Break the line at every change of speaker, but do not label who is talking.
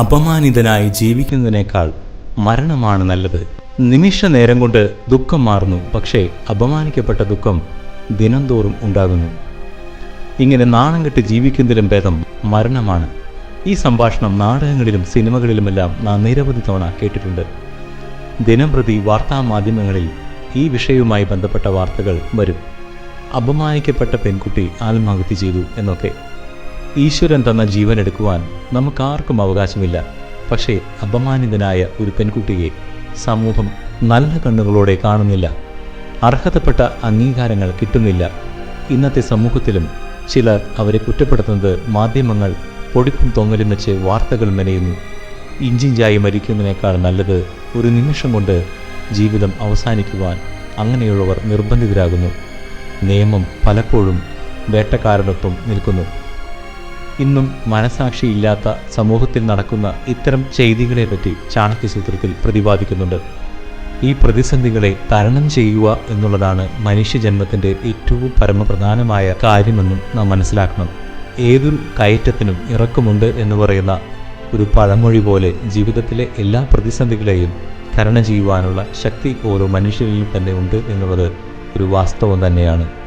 അപമാനിതനായി ജീവിക്കുന്നതിനേക്കാൾ മരണമാണ് നല്ലത്. നിമിഷ നേരം കൊണ്ട് ദുഃഖം മാറുന്നു. പക്ഷേ അപമാനിക്കപ്പെട്ട ദുഃഖം ദിനംതോറും ഉണ്ടാകുന്നു. ഇങ്ങനെ നാണം കെട്ട് ജീവിക്കുന്നതിലും ഭേദം മരണമാണ്. ഈ സംഭാഷണം നാടകങ്ങളിലും സിനിമകളിലുമെല്ലാം നാം നിരവധി തവണ കേട്ടിട്ടുണ്ട്. ദിനംപ്രതി വാർത്താ മാധ്യമങ്ങളിൽ ഈ വിഷയവുമായി ബന്ധപ്പെട്ട വാർത്തകൾ വരും. അപമാനിക്കപ്പെട്ട പെൺകുട്ടി ആത്മഹത്യ ചെയ്തു എന്നൊക്കെ. ഈശ്വരൻ തന്ന ജീവൻ എടുക്കുവാൻ നമുക്കാർക്കും അവകാശമില്ല. പക്ഷേ അപമാനിതനായ ഒരു പെൺകുട്ടിയെ സമൂഹം നല്ല കണ്ണുകളോടെ കാണുന്നില്ല. അർഹതപ്പെട്ട അംഗീകാരങ്ങൾ കിട്ടുന്നില്ല. ഇന്നത്തെ സമൂഹത്തിലും ചിലർ അവരെ കുറ്റപ്പെടുത്തുന്നത് മാധ്യമങ്ങൾ പൊടിപ്പും തൊങ്ങലും വെച്ച് വാർത്തകൾ മെനയുന്നു. ഇഞ്ചിഞ്ചായി മരിക്കുന്നതിനേക്കാൾ നല്ലത് ഒരു നിമിഷം കൊണ്ട് ജീവിതം അവസാനിക്കുവാൻ അങ്ങനെയുള്ളവർ നിർബന്ധിതരാകുന്നു. നിയമം പലപ്പോഴും വേട്ടക്കാരനൊപ്പം നിൽക്കുന്നു. ഇന്നും മനസാക്ഷിയില്ലാത്ത സമൂഹത്തിൽ നടക്കുന്ന ഇത്തരം ചെയ്തികളെപ്പറ്റി ചാണക്യസൂത്രത്തിൽ പ്രതിപാദിക്കുന്നുണ്ട്. ഈ പ്രതിസന്ധികളെ തരണം ചെയ്യുക എന്നുള്ളതാണ് മനുഷ്യജന്മത്തിന്റെ ഏറ്റവും പരമപ്രധാനമായ കാര്യമെന്നും നാം മനസ്സിലാക്കണം. ഏതൊരു കയറ്റത്തിനും ഇറക്കമുണ്ട് എന്ന് പറയുന്ന ഒരു പഴമൊഴി പോലെ ജീവിതത്തിലെ എല്ലാ പ്രതിസന്ധികളെയും തരണം ചെയ്യുവാനുള്ള ശക്തി ഓരോ മനുഷ്യരിലും തന്നെ ഉണ്ട് എന്നുള്ളത് ഒരു വാസ്തവം തന്നെയാണ്.